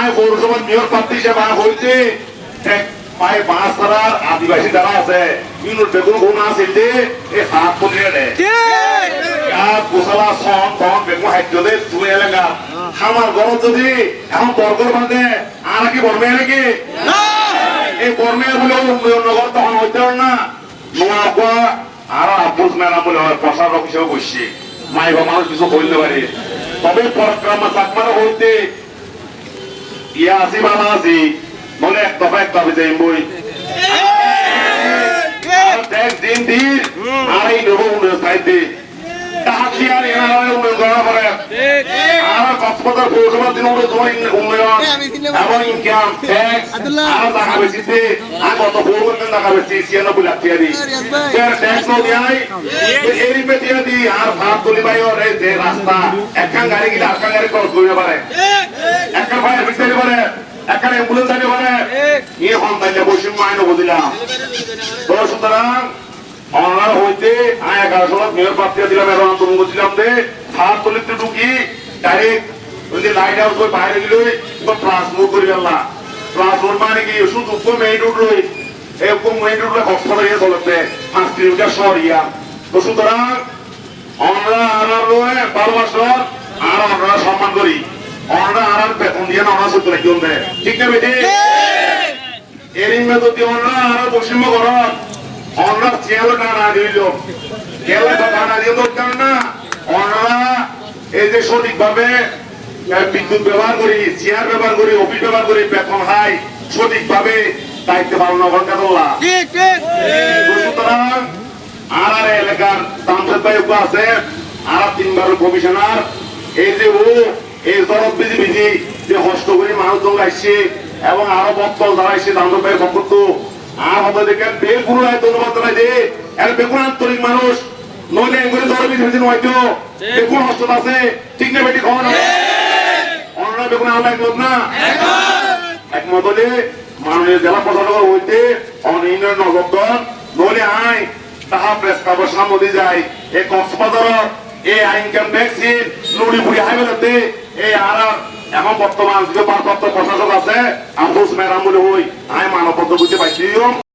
আয় পৌরসভা মেয়র প্রার্থী হিসেবে আয় হইতে এক পায়ে বাঁশ ছাড়ার আদিবাসী যারা আছে ইউনুর বেগুন গুণ আছে যে এই হাত পলিয়ে দেয় আর গোসালা সন তন বেগুন হাইদ্য দে তুই এলাকা। আমার গরম যদি এখন বর্গর বাঁধে আর কি বর্মে নাকি এই বর্মে বলে উন্নয়ন নগর তখন হইতে না। নোয়া আর আব্বুস ম্যাডাম বলে হয় প্রশাসক হিসেবে বসছি। মাই বা মানুষ কিছু বলতে পারে। তবে পরাক্রমা চাকমারা হইতে ইয়া আছি বাবা আছি বলে এক দফা এক যাই বই দেখ দিন দিন আর এই নব উন্নয়ন সাইতে তাহাকি আর এনারা উন্নয়ন করা পরে? আর কক্সবাজার পৌরসভার দিন উন্নয়ন এবং ইনকাম ট্যাক্স আর টাকা বেশিতে আর কত পৌরসভার টাকা বেশি ছিয়ানব্বই লাখ টাকা দিই ট্যাক্স নো দিয়াই এরি পে দিয়া দি আর ভাত তুলি যে রাস্তা। একখান গাড়ি গিয়ে আরেকখান গাড়ি করতে পারে। একখান ফায়ার ফিক্সারি পারে একখান অ্যাম্বুলেন্স আনি পারে। হন বৈষম্য আইন বুঝিলাম তো সুতরাং অনার হইতে আয় এগারোশো মেয়র প্রার্থী দিলাম এবং তুমি বুঝলাম যে হাত তুলিতে ঢুকি ডাইরেক্ট ওই যে লাইট হাউস করে বাইরে গেলে এবার ট্রান্সপোর্ট করি গেলা মানে কি? শুধু মেইন রোড রই। এরকম মেইন রোড কক্সবাজার ইয়ে চলতে পাঁচ কিলোমিটার শহর ইয়া তো সুতরাং আমরা আনার রয়ে বারো বছর আর আমরা সম্মান করি। আমরা আর বেতন দিয়ে না আমরা সত্য রাখি ঠিক না বেটি? এর ইমে যদি আমরা আর বৈষম্য করত আমরা চেয়ারও টানা দিল। কেলা তো টানা দিয়ে দরকার না। আমরা এই যে সঠিকভাবে বিদ্যুৎ ব্যবহার করি চেয়ার ব্যবহার করি অফিস ব্যবহার করি বেতন হাই সঠিকভাবে দায়িত্ব পালন করার কথা ঠিক ঠিক তো সুতরাং আর আর এলাকার সাংসদ ভাই আছে আর আর তিনবার কমিশনার এই যে ও এই জরব বিজি বিজি যে হস্ত করে মানুষজন আসছে এবং আরও বক্তল যারা আসছে দামোদর ভাইয়ের পক্ষ আর হবে দেখেন বেগুন রায় ধন্যবাদ জানাই যে এর বেগুন আন্তরিক মানুষ। নইলে এগুলো জরব বিজি বিজি নয়তো বেগুন হস্ত আছে। ঠিক না বেটি খাওয়ানো অন্য বেগুন আল্লাহ একমত না? একমত হলে মাননীয় জেলা প্রশাসক হইতে অনিয়নের নজরদার নইলে আই, তাহা প্রেস সামনে যায়। এই কক্সবাজার এই ইনকাম ট্যাক্সিন নুড়ি বুড়ি হাইওয়েতে আর এখন বর্তমান যে পার্বত্য প্রশাসক আছে আমি মানব হই। আমি